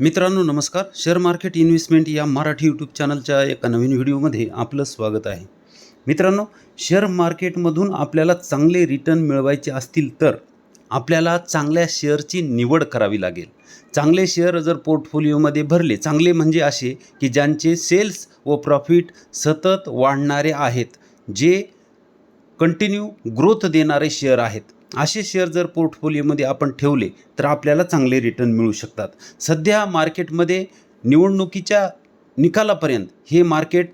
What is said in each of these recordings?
मित्रांनो नमस्कार. Share market investment या मराठी यूट्यूब चॅनलच्या एका नवीन व्हिडिओमध्ये आपलं स्वागत आहे. मित्रांनो शेअर मार्केटमधून आपल्याला चांगले रिटर्न मिळवायचे असतील तर आपल्याला चांगल्या शेअरची निवड करावी लागेल. चांगले शेअर जर पोर्टफोलिओमध्ये भरले चांगले म्हणजे असे की ज्यांचे सेल्स व प्रॉफिट सतत वाढणारे आहेत जे कंटिन्यू ग्रोथ देणारे शेअर आहेत. असे शेअर जर पोर्टफोलिओमध्ये आपण ठेवले तर आपल्याला चांगले रिटर्न मिळू शकतात. सध्या मार्केटमध्ये निवडणुकीच्या निकालापर्यंत हे मार्केट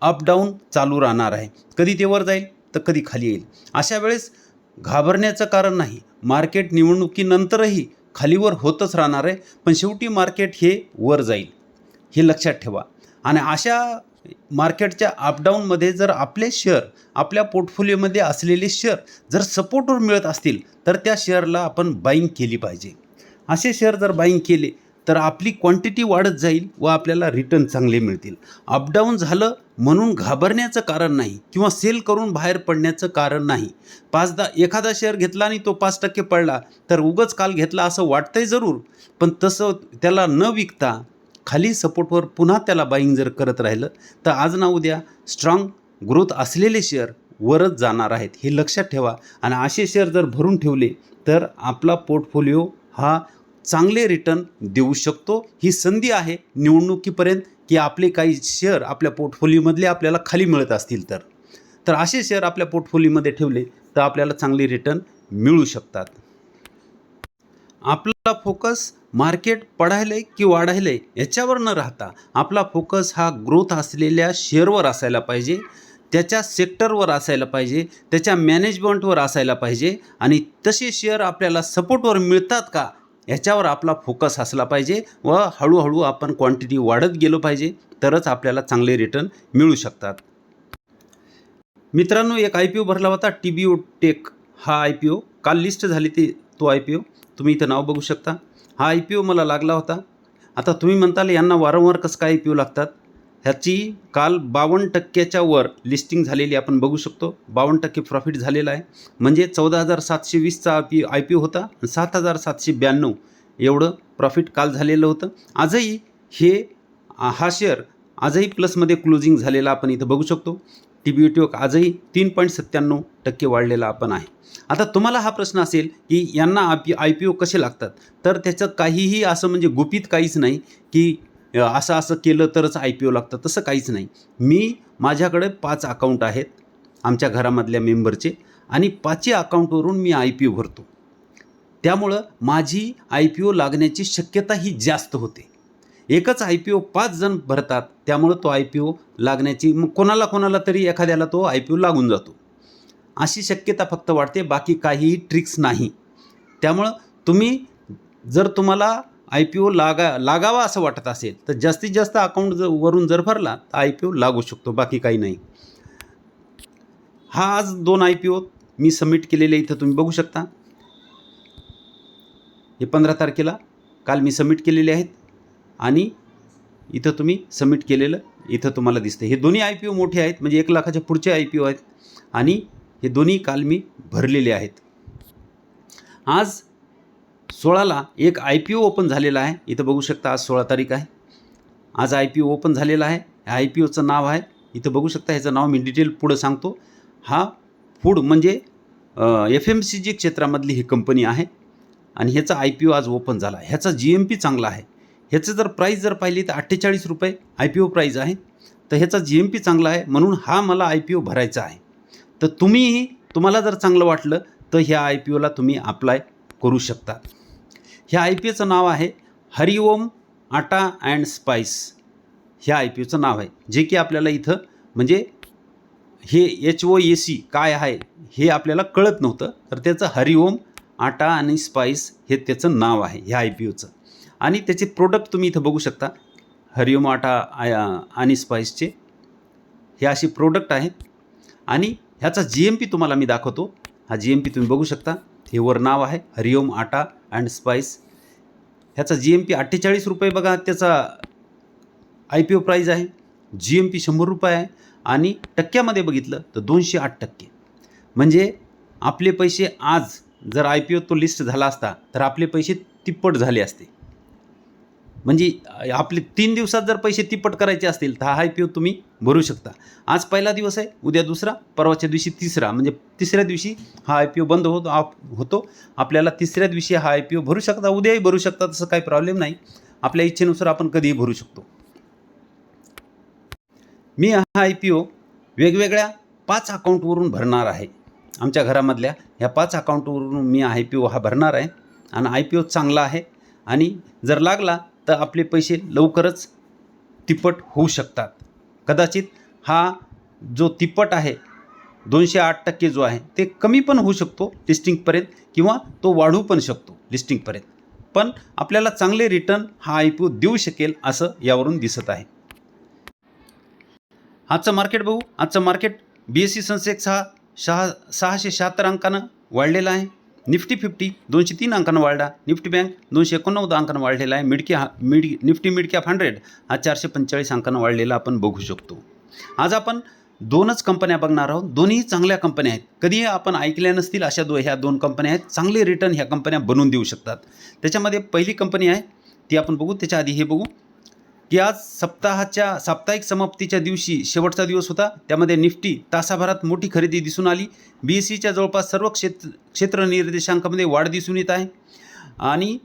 अप डाऊन चालू राहणार आहे. कधी ते वर जाईल तर कधी खाली येईल. अशा वेळेस घाबरण्याचं कारण नाही. मार्केट निवडणुकीनंतरही खालीवर होतच राहणार आहे पण शेवटी मार्केट हे वर जाईल. हे लक्षात ठेवा. आणि अशा मार्केटच्या अपडाऊनमध्ये जर आपले शेअर आपल्या पोर्टफोलिओमध्ये असलेले शेअर जर सपोर्टवर मिळत असतील तर त्या शेअरला आपण बाईंग केली पाहिजे. असे शेअर जर बाईंग केले तर आपली क्वांटिटी वाढत जाईल व आपल्याला रिटर्न चांगले मिळतील. अपडाऊन झालं म्हणून घाबरण्याचं कारण नाही किंवा सेल करून बाहेर पडण्याचं कारण नाही. पाचदा एखादा शेअर घेतला आणि तो पाच टक्के पडला तर उगच काल घेतला असं वाटतंय जरूर पण तसं त्याला न विकता खाली सपोर्टवर पुन्हा त्याला बाईंग जर करत राहिलं तर आज ना उद्या स्ट्रॉंग ग्रोथ असलेले शेअर वरच जाणार आहेत. हे लक्षात ठेवा. आणि असे शेअर जर भरून ठेवले तर आपला पोर्टफोलिओ हा चांगले रिटर्न देऊ शकतो. ही संधी आहे निवडणुकीपर्यंत की आपले काही शेअर आपल्या पोर्टफोलिओमधले आपल्याला खाली मिळत असतील तर. तर असे शेअर आपल्या पोर्टफोलिओमध्ये ठेवले तर आपल्याला चांगले रिटर्न मिळू शकतात. आपला फोकस मार्केट पडायलंय की वाढायलंय याच्यावर न राहता आपला फोकस हा ग्रोथ असलेल्या शेअरवर असायला पाहिजे त्याच्या सेक्टरवर असायला पाहिजे त्याच्या मॅनेजमेंटवर असायला पाहिजे आणि तसे शेअर आपल्याला सपोर्टवर मिळतात का याच्यावर आपला फोकस असला पाहिजे व हळूहळू आपण क्वांटिटी वाढत गेलो पाहिजे तरच आपल्याला चांगले रिटर्न मिळू शकतात. मित्रांनो एक आय पी ओ भरला होता टी बी ओ टेक हा आय पी ओ काल लिस्ट झाली ती तो आय पी ओ तुम्ही इथं नाव बघू शकता. हा आय पी ओ मला लागला होता. आता तुम्ही म्हणताल यांना वारंवार कसं काय आय पी ओ लागतात? ह्याची काल बावन्न टक्क्याच्या वर लिस्टिंग झालेली आपण बघू शकतो. बावन्न टक्के प्रॉफिट झालेला आहे. म्हणजे चौदा हजार सातशे वीसचा I P I P O होता सात हजार सातशे ब्याण्णव एवढं प्रॉफिट काल झालेलं होतं. आजही हे हा शेअर आजही प्लसमध्ये क्लोजिंग झालेला आपण इथं बघू शकतो. टी बी टी आजही तीन पॉईंट सत्त्याण्णव टक्के वाढलेला आपण आहे. आता तुम्हाला हा प्रश्न असेल की यांना आप आय पी ओ कसे लागतात? तर त्याचं काहीही असं म्हणजे गुपित काहीच नाही की असं असं केलं तरच आय पी ओ लागतं तसं काहीच नाही. मी माझ्याकडे पाच अकाउंट आहेत आमच्या घरामधल्या मेंबरचे आणि पाचही अकाउंटवरून मी आय पी ओ भरतो. त्यामुळं माझी आय पी ओ लागण्याची शक्यता ही जास्त होते. एकच आय पी ओ पाच जण भरतात त्यामुळं तो आय पी ओ लागण्याची मग कोणाला कोणाला तरी एखाद्याला तो आय पी ओ लागून जातो. अशी शक्यता फक्त वाढते बाकी काहीही ट्रिक्स नाही. त्यामुळं तुम्ही जर तुम्हाला आय पी ओ लागा लागावा असं वाटत असेल तर जास्तीत जास्त अकाउंट जर वरून जर भरला तर आय पी ओ लागू शकतो बाकी काही नाही. हा आज दोन आय पी ओ मी सबमिट केलेले इथं तुम्ही बघू शकता. हे पंधरा तारखेला काल मी सबमिट केलेले आहेत. आणि इथं तुम्ही सबमिट केलेलं इथं तुम्हाला दिसतं हे दोन्ही आय पी ओ मोठे आहेत म्हणजे एक लाखाच्या पुढचे आय पी ओ आहेत आणि हे दोन्ही काल मी भरलेले आहेत. आज सोळाला एक आय पी ओ ओपन झालेला आहे. इथं बघू शकता आज सोळा तारीख आहे. आज आय पी ओ ओपन झालेला आहे. आय पी ओचं नाव आहे. इथं बघू शकता ह्याचं नाव मी डिटेल पुढं सांगतो. हा फूड म्हणजे एफ एम सी जी क्षेत्रामधली ही कंपनी आहे आणि ह्याचा आय पी ओ आज ओपन झाला ह्याचा जी एम पी चांगला आहे. ह्याचं जर प्राईस जर पाहिली तर अठ्ठेचाळीस रुपये आय पी ओ प्राईज आहे. तर ह्याचा जी एम पी चांगला आहे म्हणून हा मला आय पी ओ भरायचा आहे. तर तुम्हीही तुम्हाला जर चांगलं वाटलं तर ह्या आय पी ओला तुम्ही अप्लाय करू शकता. ह्या आय पी ओचं नाव आहे हरिओम आटा अँड स्पाईस ह्या आय पी ओचं नाव आहे. जे की आपल्याला इथं म्हणजे हे एच ओ ए सी काय आहे हे आपल्याला कळत नव्हतं. तर त्याचं हरिओम आटा आणि स्पाईस हे त्याचं नाव आहे ह्या आय पी ओचं आणि त्याचे प्रोडक्ट तुम्ही इथं बघू शकता. हरिओम आटा आणि स्पाईसचे हे असे प्रोडक्ट आहेत. आणि ह्याचा जी एम पी तुम्हाला मी दाखवतो. हा जी एम पी तुम्ही बघू शकता. हे वर नाव आहे हरिओम आटा अँड स्पाईस ह्याचा जी एम पी अठ्ठेचाळीस रुपये बघा त्याचा आय पी ओ प्राईज आहे. जी एम पी शंभर रुपये आहे. आणि टक्क्यामध्ये बघितलं तर दोनशे आठ टक्के. म्हणजे आपले पैसे आज जर आय पी ओ तो लिस्ट झाला असता तर आपले पैसे तिप्पट झाले असते. म्हणजे आपले तीन दिवसात जर पैसे तिप्पट करायचे असतील तर हा आय पी ओ तुम्ही भरू शकता. आज पहिला दिवस आहे उद्या दुसरा परवाच्या दिवशी तिसरा. म्हणजे तिसऱ्या दिवशी हा आय पी ओ बंद होतो आप होतो. आपल्याला तिसऱ्या दिवशी हा आय पी ओ भरू शकता उद्याही भरू शकता तसं काही प्रॉब्लेम नाही. आपल्या इच्छेनुसार आपण कधीही भरू शकतो. मी हा आय पी ओ वेगवेगळ्या पाच अकाउंटवरून भरणार आहे. आमच्या घरामधल्या ह्या पाच अकाउंटवरून मी आय पी ओ हा भरणार आहे. आणि आय पी ओ चांगला आहे. आणि जर लागला तर आपले पैसे लवकरच तिप्पट होऊ शकतात. कदाचित हा जो तिप्पट आहे दोनशे आठ टक्के जो आहे ते कमी पण होऊ शकतो लिस्टिंगपर्यंत किंवा तो वाढू पण शकतो लिस्टिंगपर्यंत पण आपल्याला चांगले रिटर्न हा आय पी ओ देऊ शकेल असं यावरून दिसत आहे. आजचं मार्केट बघू. आजचं market B S C Sensex हा सहा सहाशे शहात्तर अंकानं वाढलेला आहे. निफ्टी फिफ्टी दोनशे तीन अंकानं वाढला. निफ्टी बँक दोनशे एकोणनव्वद अंकानं वाढलेला आहे. मिडकी हा मिड निफ्टी मिडकॅप हंड्रेड हा चारशे पंचेचाळीस अंकानं वाढलेला आपण बघू शकतो. आज आपण दोनच कंपन्या बघणार आहोत. दोन्ही चांगल्या कंपन्या आहेत. कधीही आपण ऐकल्या नसतील अशा दो ह्या दोन कंपन्या आहेत. चांगले रिटर्न ह्या कंपन्या बनवून देऊ शकतात. त्याच्यामध्ये पहिली कंपनी आहे ती आपण बघू. त्याच्या आधी हे बघू. की आज सप्ताहाच्या साप्ताहिक समाप्तीच्या दिवशी शेवटचा दिवस होता. त्यामध्ये निफ्टी तासाभरात मोठी खरेदी दिसून आली. बी एस सीच्या जवळपास सर्व क्षेत्र क्षेत्र निर्देशांकामध्ये वाढ दिसून येत आहे. आणि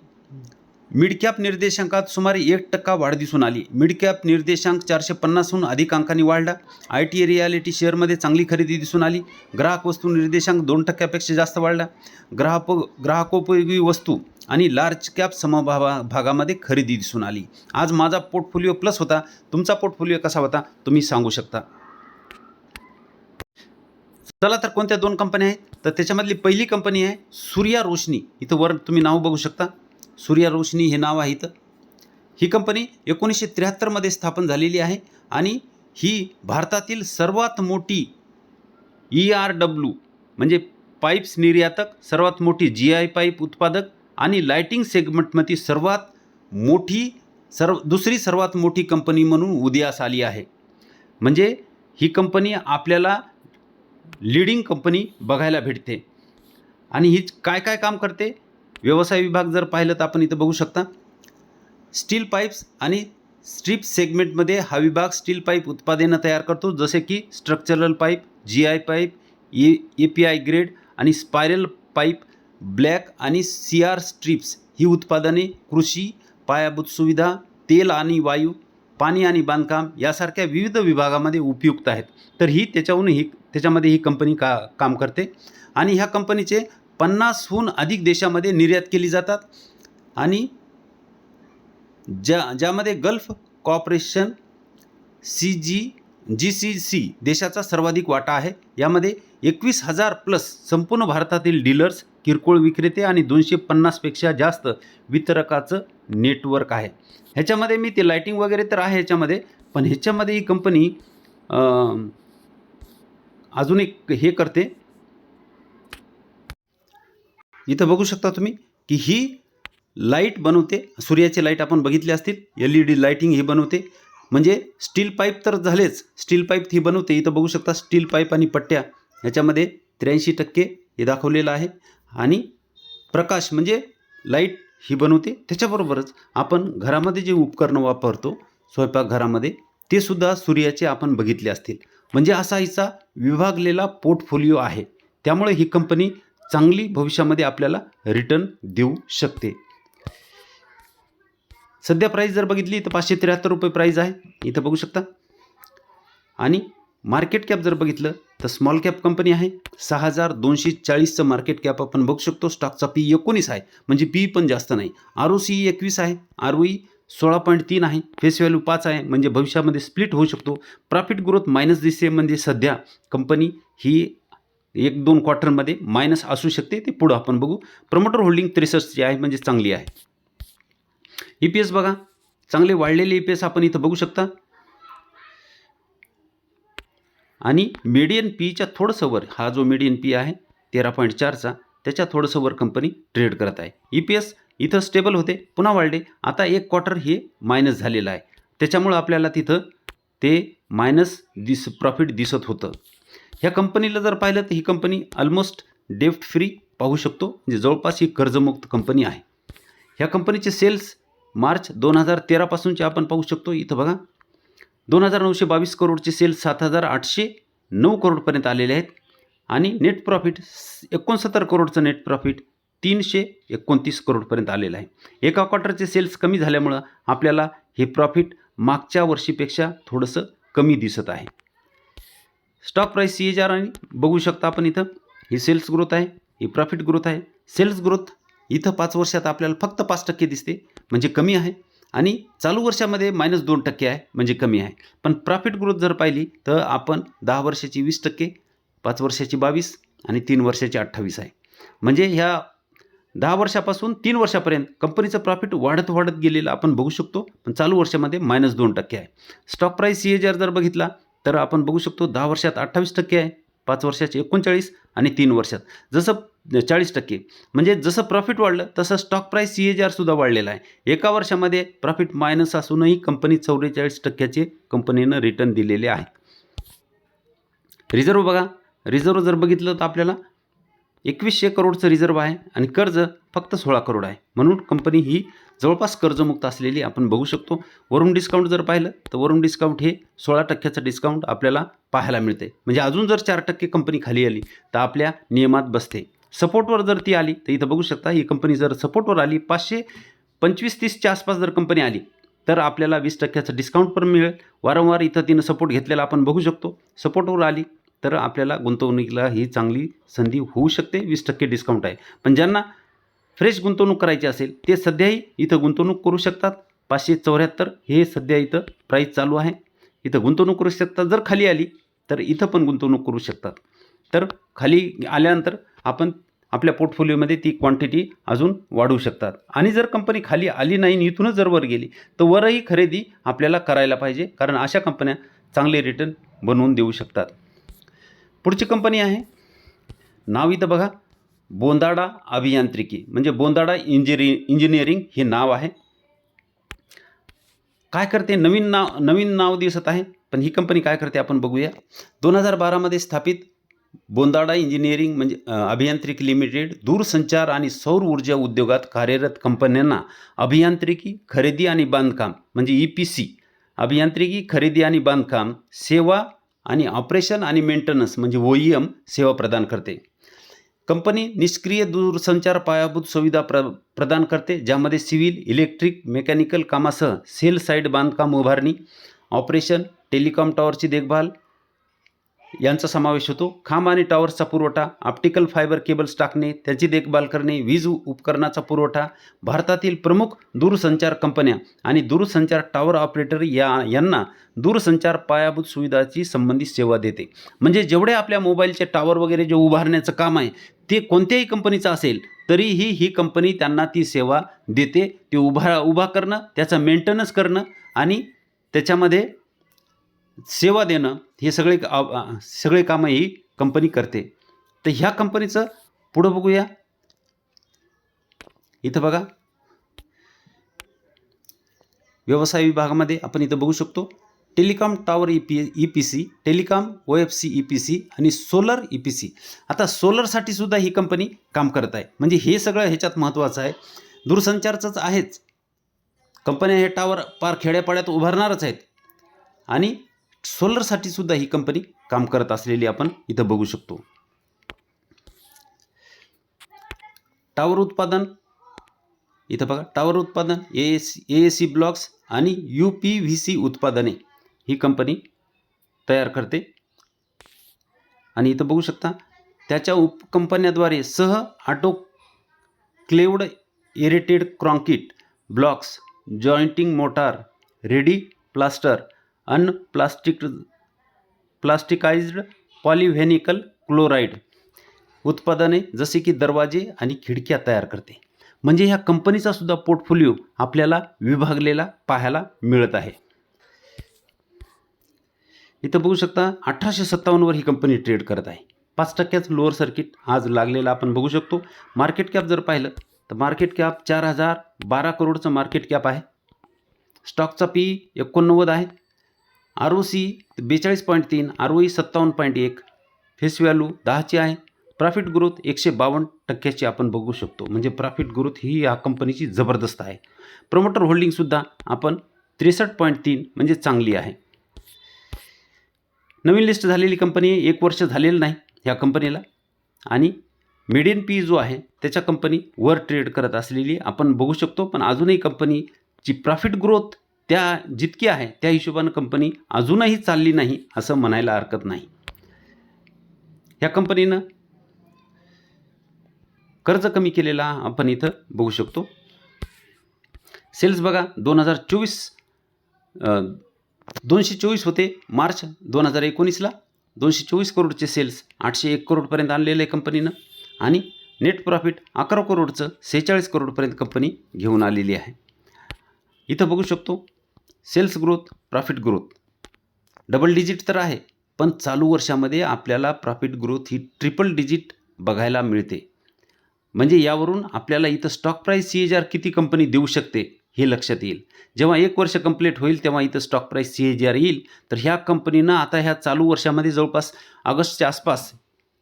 मिडकॅप निर्देशांकात सुमारे एक टक्का वाढ दिसून आली. मिडकॅप निर्देशांक चारशे पन्नासहून अधिक अंकांनी वाढला. आय टी रियालिटी शेअरमध्ये चांगली खरेदी दिसून आली. ग्राहक वस्तू निर्देशांक दोन टक्क्यापेक्षा जास्त वाढला. ग्राहक ग्राहकोपयोगी वस्तू आणि लार्ज कॅप समभागा भागामध्ये खरेदी दिसून आली. आज माझा पोर्टफोलिओ प्लस होता. तुमचा पोर्टफोलिओ कसा होता? तुम्ही सांगू शकता. चला तर कोणत्या दोन कंपन्या आहेत? तर त्याच्यामधली पहिली कंपनी आहे सूर्या रोशनी. इथं वर तुम्ही नाव बघू शकता. सूर्या रोशनी हे नाव आहे इथं. ही कंपनी एकोणीसशे त्र्याहत्तरमध्ये स्थापन झालेली आहे आणि ही भारतातील सर्वात मोठी ई आर डब्ल्यू म्हणजे पाईप्स निर्यातक सर्वात मोठी जी आय पाईप उत्पादक आणि लायटिंग सेगमेंटमध्ये सर्वात मोठी सर्व दुसरी सर्वात मोठी कंपनी म्हणून उदयास आली आहे. म्हणजे ही कंपनी आपल्याला लिडिंग कंपनी बघायला भेटते. आणि ही काय काय काम करते? व्यवसाय विभाग जर पाहिलं तर आपण इथं बघू शकता. स्टील पाईप्स आणि स्ट्रीप सेगमेंटमध्ये हा विभाग स्टील पाईप उत्पादनं तयार करतो. जसे की structural pipe G I pipe A A P I grade आणि स्पायरल पाईप ब्लॅक आणि सी आर स्ट्रिप्स ही उत्पादने कृषी पायाभूत सुविधा तेल आणि वायू पाणी आणि बांधकाम यासारख्या विविध विभागामध्ये उपयुक्त आहेत. तर ही त्याच्याहून ही त्याच्यामध्ये ही कंपनी का काम करते. आणि ह्या कंपनीचे पन्नासहून अधिक देशामध्ये निर्यात केली जातात. आणि ज्या ज्यामध्ये gulf cooperation C G G C C देशाचा सर्वाधिक वाटा आहे. यामध्ये एकवीस हजार प्लस संपूर्ण भारतातील डीलर्स किरकोळ विक्रेते आणि दोनशे पन्नासपेक्षा जास्त वितरकाचं नेटवर्क आहे. ह्याच्यामध्ये मी ते लाईटिंग वगैरे तर आहे ह्याच्यामध्ये पण ह्याच्यामध्ये ही कंपनी अजून एक हे करते. इथं बघू शकता तुम्ही की ही लाइट बनवते. सूर्याचे लाइट आपण बघितले असतील एल ई डी लाईटिंग ही बनवते. म्हणजे स्टील पाईप तर झालेच स्टील पाईप ही बनवते. इथं बघू शकता स्टील पाईप आणि पट्ट्या. ह्याच्यामध्ये त्र्याऐंशी टक्के हे दाखवलेलं आहे. आणि प्रकाश म्हणजे लाइट ही बनवते. त्याच्याबरोबरच आपण घरामध्ये जे उपकरणं वापरतो स्वयंपाकघरामध्ये ते सुद्धा सूर्याचे आपण बघितले असतील. म्हणजे असा हिचा विभागलेला पोर्टफोलिओ आहे. त्यामुळे ही कंपनी चांगली भविष्यामध्ये आपल्याला रिटर्न देऊ शकते. सध्या प्राईस जर बघितली तर पाचशे त्र्याहत्तर रुपये प्राईज आहे. इथं बघू शकता. आणि मार्केट कॅप जर बघितलं तर स्मॉल कॅप कंपनी आहे. सहा हजार दोनशे चाळीसचं मार्केट कॅप आपण बघू शकतो. स्टॉकचा पी एकोणीस आहे. म्हणजे पी पण जास्त नाही. आर ओ सी एकवीस आहे. आर ओ ई सोळा पॉईंट तीन आहे. फेस व्हॅल्यू पाच आहे. म्हणजे भविष्यामध्ये स्प्लिट होऊ शकतो. प्रॉफिट ग्रोथ मायनस दिसते. म्हणजे सध्या कंपनी ही एक दोन क्वार्टरमध्ये मायनस असू शकते. ते पुढं आपण बघू. प्रमोटर होल्डिंग त्रेसष्ट जी आहे. म्हणजे चांगली आहे. ई पी एस बघा. चांगले वाढलेले ई पी एस आपण इथं बघू शकता. आणि मीडियन पीच्या थोडंसं वर हा जो मीडियन पी आहे तेरा पॉईंट चारचा त्याच्या थोडंसं वर कंपनी ट्रेड करत आहे. ई पी एस इथं स्टेबल होते पुन्हा वाढले. आता एक क्वार्टर हे मायनस झालेलं आहे. त्याच्यामुळं आपल्याला तिथं ते मायनस दिस प्रॉफिट दिसत होतं. ह्या कंपनीला जर पाहिलं तर ही कंपनी ऑलमोस्ट डेफ्ट फ्री पाहू शकतो. म्हणजे जवळपास ही कर्जमुक्त कंपनी आहे. ह्या कंपनीचे सेल्स मार्च दोन हजार तेरापासूनचे आपण पाहू शकतो. इथं बघा. दोन हजार नऊशे बावीस करोडचे सेल्स सात हजार आठशे नऊ करोडपर्यंत आलेले आहेत. आणि नेट प्रॉफिट एकोणसत्तर करोडचं नेट प्रॉफिट तीनशे एकोणतीस करोडपर्यंत आलेलं आहे. एका क्वार्टरचे सेल्स कमी झाल्यामुळं आपल्याला हे प्रॉफिट मागच्या वर्षीपेक्षा थोडंसं कमी दिसत आहे. Stock price C H R आणि बघू शकता आपण इथं. ही सेल्स ग्रोथ आहे ही प्रॉफिट ग्रोथ आहे. सेल्स ग्रोथ इथं पाच वर्षात आपल्याला फक्त पाच टक्के दिसते. म्हणजे कमी आहे. आणि चालू वर्षामध्ये मायनस दोन टक्के आहे म्हणजे कमी आहे. पण प्रॉफिट ग्रोथ जर पाहिली तर आपण दहा वर्षाची वीस टक्के पाच वर्षाची बावीस आणि तीन वर्षाची अठ्ठावीस आहे. म्हणजे ह्या दहा वर्षापासून तीन वर्षापर्यंत कंपनीचं प्रॉफिट वाढत वाढत गेलेलं आपण बघू शकतो पण चालू वर्षामध्ये मायनस दोन टक्के आहे. Stock price C H R जर बघितला तर आपण बघू शकतो दहा वर्षात अठ्ठावीस टक्के आहे पाच वर्षाचे एकोणचाळीस आणि तीन वर्षात. जसं चाळीस टक्के. म्हणजे जसं प्रॉफिट वाढलं तसं स्टॉक प्राईस सी एच आरसुद्धा वाढलेला आहे. एका वर्षामध्ये प्रॉफिट मायनस असूनही कंपनी चौवेचाळीस टक्क्याचे कंपनीनं रिटर्न दिलेले आहे. रिझर्व बघा. रिझर्व जर बघितलं तर आपल्याला एकवीसशे करोडचं रिझर्व आहे आणि कर्ज फक्त सोळा करोड आहे. म्हणून कंपनी ही जवळपास कर्जमुक्त असलेली आपण बघू शकतो. वरून डिस्काउंट जर पाहिलं तर वरून डिस्काउंट हे सोळा टक्क्याचं डिस्काउंट आपल्याला पाहायला मिळते म्हणजे अजून जर चार टक्के कंपनी खाली आली तर आपल्या नियमात बसते. सपोर्टवर जर ती आली तर इथं बघू शकता ही कंपनी जर सपोर्टवर आली पाचशे पंचवीस तीसच्या आसपास जर कंपनी आली तर आपल्याला वीस टक्क्याचं डिस्काउंट पण मिळेल. वारंवार इथं तिनं सपोर्ट घेतलेला आपण बघू शकतो. सपोर्टवर आली तर आपल्याला गुंतवणुकीला ही चांगली संधी होऊ शकते. वीस टक्के डिस्काउंट आहे. पण ज्यांना फ्रेश गुंतवणूक करायची असेल ते सध्याही इथं गुंतवणूक करू शकतात. पाचशे चौऱ्याहत्तर हे सध्या इथं प्राईस चालू आहे. इथं गुंतवणूक करू शकतात. जर खाली आली तर इथं पण गुंतवणूक करू शकतात. तर खाली आल्यानंतर आपण आपल्या पोर्टफोलिओमध्ये ती क्वांटिटी अजून वाढवू शकतात. आणि जर कंपनी खाली आली नाही आणि इथूनच जर वर गेली तर वरही खरेदी आपल्याला करायला पाहिजे कारण अशा कंपन्या चांगले रिटर्न बनवून देऊ शकतात. पुढची कंपनी आहे नाव इथं बघा बोंदाडा अभियांत्रिकी. म्हणजे बोंदाडा इंजिनि इंजिनिअरिंग हे नाव आहे. काय करते? नवीन नाव नवीन नाव दिसत आहे पण ही कंपनी काय करते आपण बघूया. दोन हजार बारामध्ये स्थापित बोंदाडा इंजिनिअरिंग म्हणजे अभियांत्रिकी लिमिटेड दूरसंचार आणि सौर ऊर्जा उद्योगात कार्यरत कंपन्यांना अभियांत्रिकी खरेदी आणि बांधकाम म्हणजे ई पी सी अभियांत्रिकी खरेदी आणि बांधकाम सेवा आणि ऑपरेशन आणि मेंटेनन्स म्हणजे ओ ई एम सेवा प्रदान करते. कंपनी निष्क्रिय दूरसंचार पायाभूत सुविधा प्र प्रदान करते ज्यामध्ये सिव्हिल इलेक्ट्रिक मेकॅनिकल कामासह सेल साईड बांधकाम उभारणी ऑपरेशन टेलिकॉम टॉवरची देखभाल यांचा समावेश होतो. खांब आणि टॉवर्सचा पुरवठा ऑप्टिकल फायबर केबल्स टाकणे त्याची देखभाल करणे वीज उपकरणाचा पुरवठा भारतातील प्रमुख दूरसंचार कंपन्या आणि दूरसंचार टॉवर ऑपरेटर या यांना दूरसंचार पायाभूत सुविधाची संबंधित सेवा देते. म्हणजे जेवढे आपल्या मोबाईलचे टॉवर वगैरे जे उभारण्याचं काम आहे ते कोणत्याही कंपनीचं असेल तरीही ही कंपनी त्यांना ती सेवा देते. ते उभा उभा करणं त्याचं मेंटेनन्स करणं आणि त्याच्यामध्ये सेवा देणं हे सगळे सगळे कामं ही कंपनी करते. तर ह्या कंपनीचं पुढं बघूया. इथं बघा. व्यवसाय विभागामध्ये आपण इथं बघू शकतो. Telecom tower E P E P C telecom O F C E P C आणि सोलर ई पी सी आता सोलरसाठी सुद्धा ही कंपनी काम करत आहे. म्हणजे हे सगळं ह्याच्यात महत्त्वाचं आहे. दूरसंचारचंच आहेच. कंपन्या हे टावर पार खेड्यापाड्यात उभारणारच आहेत. आणि सोलरसाठी सुद्धा ही कंपनी काम करत असलेली आपण इथं बघू शकतो. टावर उत्पादन इथं बघा टावर उत्पादन A S A C blocks आणि यू पी व्ही सी उत्पादने ही कंपनी तयार करते. आणि इथं बघू शकता त्याच्या उपकंपन्याद्वारे सह autoclaved aerated concrete blocks jointing mortar ready plaster un plastic plasticised polyvinyl chloride उत्पादने जसे की दरवाजे आणि खिडक्या तयार करते. म्हणजे ह्या कंपनीचा सुद्धा पोर्टफोलिओ आपल्याला विभागलेला पाहायला मिळत आहे. इथं बघू शकता अठराशे सत्तावन्नवर ही कंपनी ट्रेड करत आहे. पाच टक्क्याच लोअर सर्किट आज लागलेला आपण बघू शकतो. मार्केट कॅप जर पाहिलं तर मार्केट कॅप चार हजार बारा करोडचं मार्केट कॅप आहे. स्टॉकचा पी एकोणनव्वद आहे. आर ओ सी बेचाळीस पॉईंट तीन आर ओ ई सत्तावन्न पॉईंट एक फेस व्हॅल्यू दहाची आहे. प्रॉफिट ग्रोथ एकशे बावन्न टक्क्याची आपण बघू शकतो. म्हणजे प्रॉफिट ग्रोथ ही या कंपनीची जबरदस्त आहे. प्रमोटर होल्डिंगसुद्धा आपण त्रेसष्ट पॉईंट तीन म्हणजे चांगली आहे. नवीन लिस्ट झालेली कंपनी एक वर्ष झालेलं नाही ह्या कंपनीला. आणि मिडियन पी जो आहे त्याच्या कंपनी वर ट्रेड करत असलेली आपण बघू शकतो. पण अजूनही कंपनीची प्रॉफिट ग्रोथ त्या जितकी आहे त्या हिशोबानं कंपनी अजूनही चालली नाही असं म्हणायला हरकत नाही. ह्या कंपनीनं कर्ज कमी केलेला आपण इथं बघू शकतो. सेल्स बघा दोन हजार चोवीस दोनशे चोवीस होते. मार्च दोन हजार एकोणीसला दोनशे चोवीस करोडचे सेल्स आठशे एक करोडपर्यंत आणलेलं आहे कंपनीनं आणि नेट प्रॉफिट अकरा करोडचं सेहेचाळीस करोडपर्यंत कंपनी घेऊन आलेली आहे. इथं बघू शकतो sales growth profit growth. Double digit तर आहे पण चालू वर्षामध्ये आपल्याला प्रॉफिट ग्रोथ ही ट्रिपल डिजिट बघायला मिळते. म्हणजे यावरून आपल्याला इथं stock price C H R किती कंपनी देऊ शकते हे लक्षात येईल. जेव्हा एक वर्ष कंप्लीट होईल तेव्हा इथं stock price C H R येईल. तर ह्या कंपनीनं आता ह्या चालू वर्षामध्ये जवळपास ऑगस्टच्या आसपास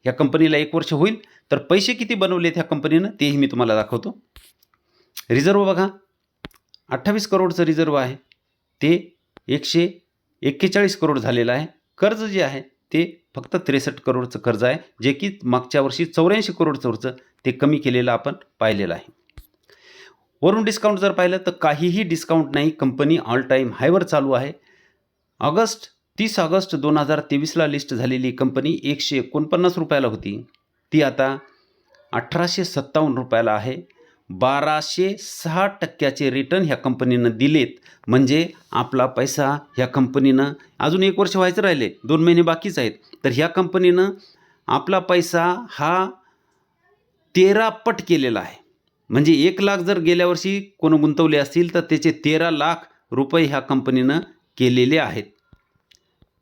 ह्या कंपनीला एक वर्ष होईल. तर पैसे किती बनवलेत ह्या कंपनीनं तेही मी तुम्हाला दाखवतो. रिझर्व बघा. अठ्ठावीस करोडचं रिझर्व आहे. ते एकशे एक्केचाळीस करोड झालेलं आहे. कर्ज जे आहे ते फक्त त्रेसष्ट करोडचं कर्ज आहे जे की मागच्या वर्षी चौऱ्याऐंशी करोडचं ते कमी केलेलं आपण पाहिलेलं आहे. वरून डिस्काउंट जर पाहिलं तर काहीही डिस्काउंट नाही कंपनी ऑल टाईम हायवर चालू आहे. ऑगस्ट तीस ऑगस्ट दोन हजार तेवीसला लिस्ट झालेली कंपनी एकशे एकोणपन्नास रुपयाला होती. ती आता अठराशे सत्तावन्न रुपयाला आहे. बाराशे सहा टक्क्याचे रिटर्न ह्या कंपनीनं दिलेत. म्हणजे आपला पैसा ह्या कंपनीनं अजून एक वर्ष व्हायचं राहिले. दोन महिने बाकीच आहेत. तर ह्या कंपनीनं आपला पैसा हा तेरा पट केलेला आहे. म्हणजे एक लाख जर गेल्या वर्षी कोण गुंतवले असतील तर त्याचे तेरा लाख रुपये ह्या कंपनीनं केलेले आहेत.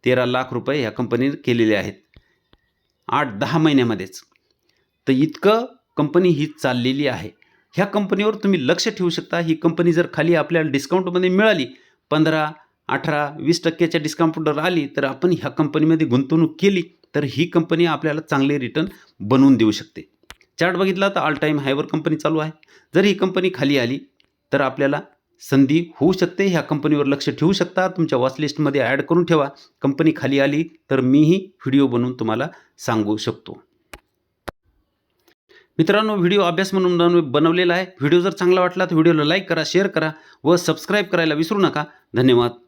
तेरा लाख रुपये ह्या कंपनीनं केलेले आहेत. आठ दहा महिन्यामध्येच. तर इतकं कंपनी ही चाललेली आहे. ह्या कंपनीवर तुम्ही लक्ष ठेवू शकता. ही कंपनी जर खाली आपल्याला डिस्काउंटमध्ये मिळाली पंधरा अठरा वीस टक्क्याच्या डिस्काउंटवर आली तर आपण ह्या कंपनीमध्ये गुंतवणूक केली तर ही कंपनी आपल्याला चांगले रिटर्न बनवून देऊ शकते. चार्ट बघितला तर ऑल टाईम हायवर कंपनी चालू आहे. जर ही कंपनी खाली आली तर आपल्याला संधी होऊ शकते. ह्या कंपनीवर लक्ष ठेवू शकता. तुमच्या वॉचलिस्टमध्ये ॲड करून ठेवा. कंपनी खाली आली तर मीही व्हिडिओ बनवून तुम्हाला सांगू शकतो. मित्रांनो व्हिडिओ अभ्यास म्हणून बनवलेला आहे. व्हिडिओ जर चांगला वाटला तर व्हिडिओला लाईक करा शेअर करा व सबस्क्राईब करायला विसरू नका. धन्यवाद.